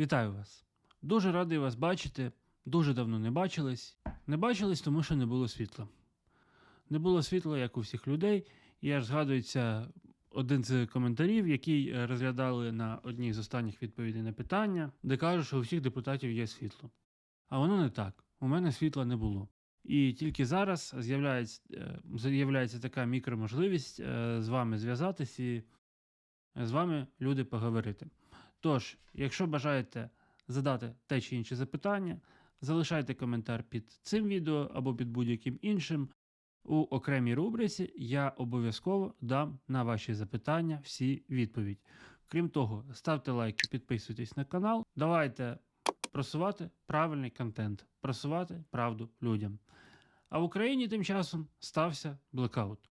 Вітаю вас! Дуже радий вас бачити. Дуже давно не бачились. Не бачились, тому що не було світла. Не було світла, як у всіх людей, і аж згадується один з коментарів, який е, розглядали на одній з останніх відповідей на питання, де кажуть, що у всіх депутатів є світло. А воно не так. У мене світла не було. І тільки зараз з'являється, е, з'являється така мікроможливість е, з вами зв'язатись і з вами люди поговорити. Тож, якщо бажаєте задати те чи інше запитання, залишайте коментар під цим відео або під будь-яким іншим. У окремій рубриці я обов'язково дам на ваші запитання всі відповідь. Крім того, ставте лайки, підписуйтесь на канал. Давайте просувати правильний контент, просувати правду людям. А в Україні тим часом стався блекаут.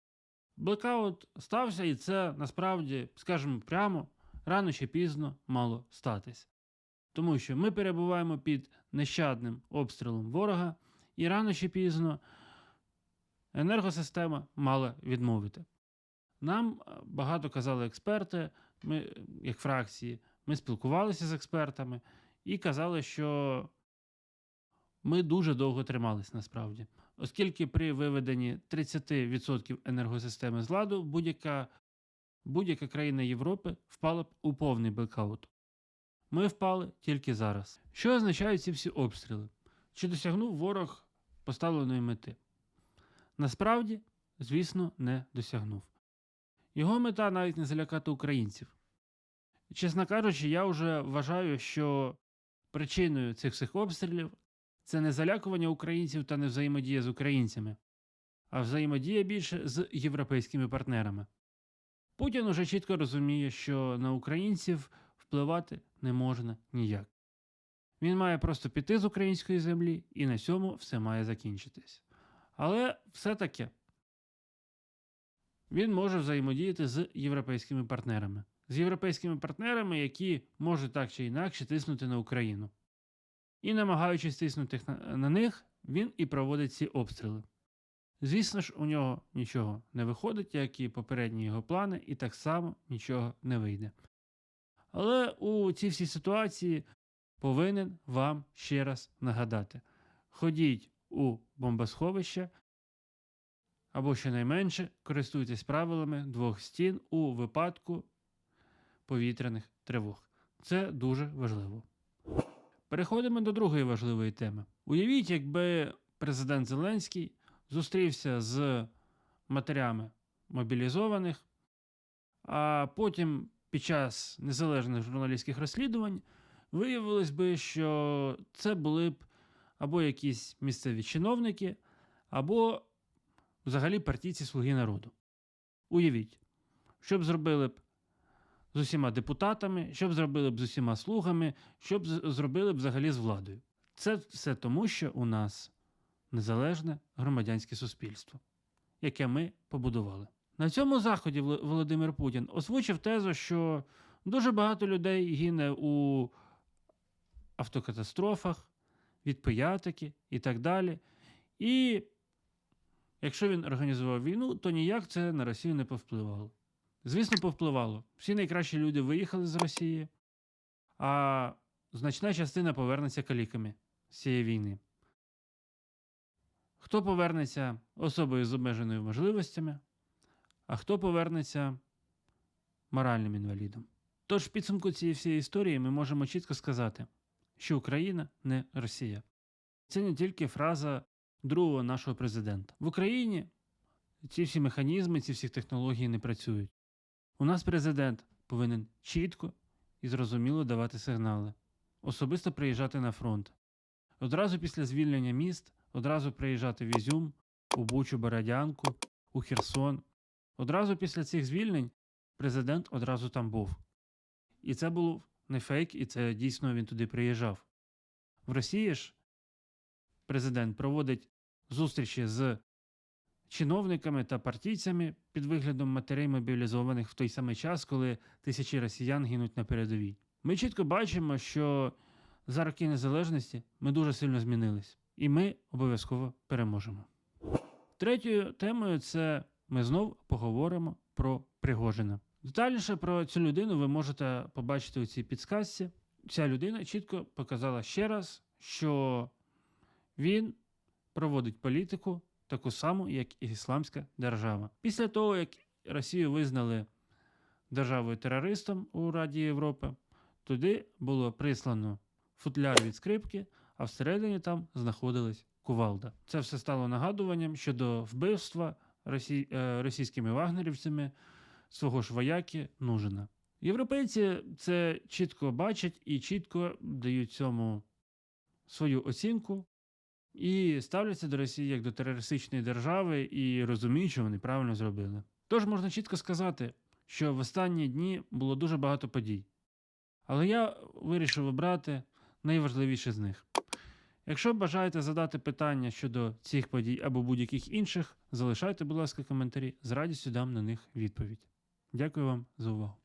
Блекаут стався, і це насправді, скажімо прямо, рано чи пізно мало статись. Тому що ми перебуваємо під нещадним обстрілом ворога, і рано чи пізно енергосистема мала відмовити. Нам е, багато казали експерти, ми, як фракції, ми спілкувалися з експертами і казали, що ми дуже довго тримались насправді, оскільки при виведенні 30% енергосистеми з ладу будь-яка будь-яка країна Європи впала б у повний блекаут. Ми впали тільки зараз. Що означають ці всі обстріли? Чи досягнув ворог поставленої мети? Насправді, звісно, не досягнув. Його мета навіть не залякати українців. Чесно кажучи, я вже вважаю, що причиною цих всіх обстрілів це не залякування українців та не взаємодія з українцями, а взаємодія більше з європейськими партнерами. Путін уже чітко розуміє, що на українців впливати не можна ніяк. Він має просто піти з української землі, і на цьому все має закінчитись. Але все-таки він може взаємодіяти з європейськими партнерами, з європейськими партнерами, які можуть так чи інакше тиснути на Україну. І, намагаючись тиснути на них, він і проводить ці обстріли. Звісно ж, у нього нічого не виходить, як і попередні його плани, і так само нічого не вийде. Але у цій всій ситуації повинен вам ще раз нагадати: ходіть у бомбосховище, або щонайменше користуйтесь правилами двох стін у випадку повітряних тривог. Це дуже важливо. Переходимо до другої важливої теми. Уявіть, якби президент Зеленський зустрівся з матерями мобілізованих, а потім під час незалежних журналістських розслідувань виявилось би, що це були б або якісь місцеві чиновники, або взагалі партійці Слуги народу. Уявіть, що б зробили б з усіма депутатами, що б зробили б з усіма слугами, що б зробили б взагалі з владою. Це все тому, що у нас незалежне громадянське суспільство, яке ми побудували. На цьому заході Володимир Путін озвучив тезу, що дуже багато людей гине у автокатастрофах, від пиятики і так далі. І якщо він організував війну, то ніяк це на Росію не повпливало. Звісно, повпливало. Всі найкращі люди виїхали з Росії, а значна частина повернеться каліками з цієї війни. Хто повернеться особою з обмеженими можливостями, а хто повернеться моральним інвалідом. Тож в підсумку цієї всієї історії ми можемо чітко сказати, що Україна не Росія. Це не тільки фраза другого нашого президента. В Україні ці всі механізми, ці всі технології не працюють. У нас президент повинен чітко і зрозуміло давати сигнали, особисто приїжджати на фронт. Одразу після звільнення міст, одразу приїжджати в Ізюм, у Бучу Бородянку, у Херсон. Одразу після цих звільнень президент одразу там був. І це був не фейк, і це дійсно він туди приїжджав. В Росії ж президент проводить зустрічі з чиновниками та партійцями під виглядом матерей мобілізованих в той самий час, коли тисячі росіян гинуть на передовій. Ми чітко бачимо, що за роки незалежності ми дуже сильно змінились, і ми обов'язково переможемо. Третьою темою це ми знов поговоримо про Пригожина. Детальніше про цю людину ви можете побачити у цій підсказці. ця людина чітко показала ще раз, що він проводить політику таку саму, як і Ісламська держава. Після того, як Росію визнали державою терористом у Раді Європи, туди було прислано футляр від скрипки, а всередині там знаходилась кувалда. Це все стало нагадуванням щодо вбивства росі... е, російськими вагнерівцями свого ж вояки Нужина. Європейці це чітко бачать і чітко дають цьому свою оцінку і ставляться до Росії як до терористичної держави і розуміють, що вони правильно зробили. Тож можна чітко сказати, що в останні дні було дуже багато подій. Але я вирішив обрати найважливіші з них. Якщо бажаєте задати питання щодо цих подій або будь-яких інших, залишайте, будь ласка, коментарі, з радістю дам на них відповідь. Дякую вам за увагу.